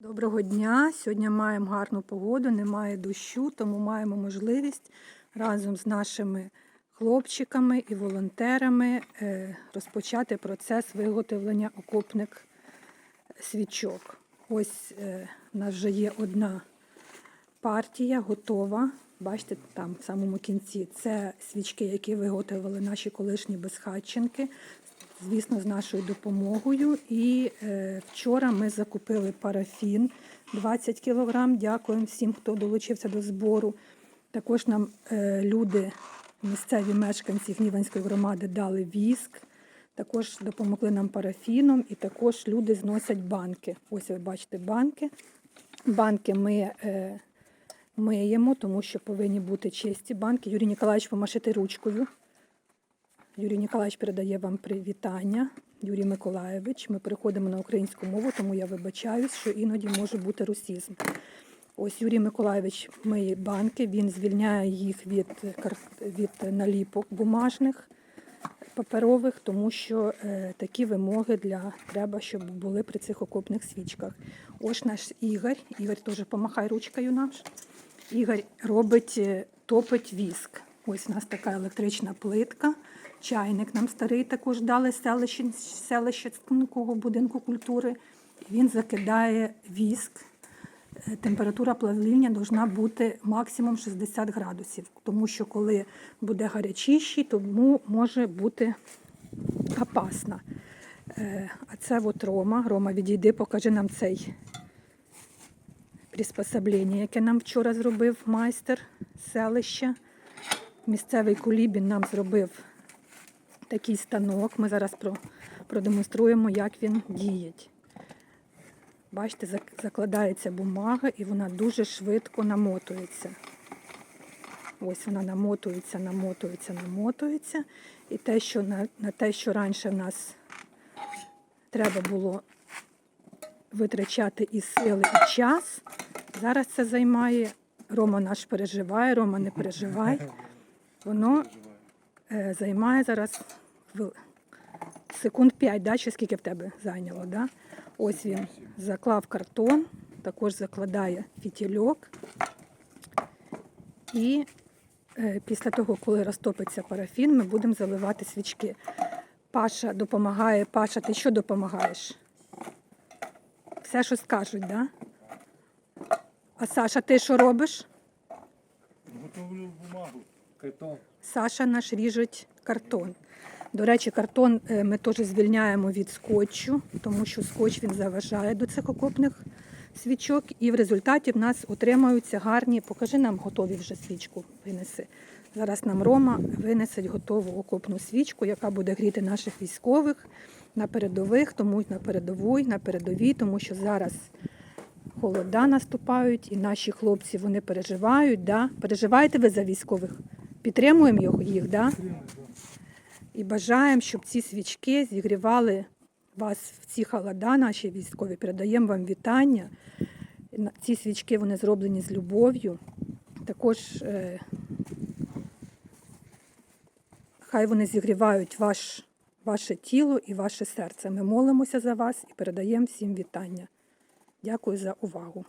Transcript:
Доброго дня! Сьогодні маємо гарну погоду, немає дощу, тому маємо можливість разом з нашими хлопчиками і волонтерами е, розпочати процес виготовлення окопних свічок. Ось е, в нас вже є одна партія готова. Бачите, там в самому кінці це свічки, які виготовили наші колишні безхатченки, звісно, з нашою допомогою. І е, вчора ми закупили парафін 20 кг. Дякуємо всім, хто долучився до збору. Також нам е, люди, місцеві мешканці Гніванської громади, дали віск. Також допомогли нам парафіном, і також люди зносять банки. Ось ви бачите банки. Банки ми е, миємо, тому що повинні бути чисті банки. Юрій Ніколаївич, помашите ручкою. Юрій Ніколаївич передає вам привітання. Юрій Миколаєвич. Ми переходимо на українську мову, тому я вибачаюсь, що іноді може бути русізм. Ось Юрій Миколаєвич миє банки, він звільняє їх від, від наліпок бумажних, паперових, тому що е, такі вимоги для треба, щоб були при цих окопних свічках. Ось наш Ігор. Ігор теж помахай ручкою наш. Ігор робить, е, топить віск. Ось у нас така електрична плитка. Чайник нам старий також дали з селища, селищенського будинку культури. Він закидає віск. Е, Температура плавління повинна бути максимум 60 градусів, тому що коли буде гарячіший, тому може бути опасно. Е, А це от Рома. Рома, відійди, покажи нам цей приспособлення, яке нам вчора зробив майстер селища. Місцевий кулібін нам зробив такий станок. Ми зараз про- продемонструємо, як він діє. Бачите, закладається бумага і вона дуже швидко намотується. Ось вона намотується, намотується, намотується. І те, що на, на те, що раніше в нас треба було витрачати і сили, і час, зараз це займає. Рома наш переживає, Рома не переживай. Воно е, займає зараз секунд 5, да, чи скільки в тебе зайняло. Да? Ось він заклав картон, також закладає фітільок. І е, після того, коли розтопиться парафін, ми будемо заливати свічки. Паша допомагає. Паша, ти що допомагаєш? Все, що скажуть, так? Да? А Саша, ти що робиш? Саша наш ріжуть картон. До речі, картон е, ми теж звільняємо від скотчу, тому що скотч він заважає до цих окопних свічок. І в результаті в нас отримаються гарні. Покажи нам готові вже свічку. Винеси. Зараз нам Рома винесеть готову окопну свічку, яка буде гріти наших військових на передових, тому на передовій, на передовій, тому що зараз холода наступають, і наші хлопці вони переживають. Да? Переживаєте ви за військових? Підтримуємо їх, да? і бажаємо, щоб ці свічки зігрівали вас в ці холода, наші військові. Передаємо вам вітання. Ці свічки вони зроблені з любов'ю. Також е, хай вони зігрівають ваш, ваше тіло і ваше серце. Ми молимося за вас і передаємо всім вітання. Дякую за увагу.